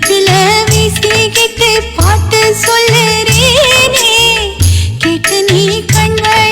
காற்றுல வீசிக்கிட்டு பாட்டு சொல்லுறேனே. கேட்டு நீ கண்கள்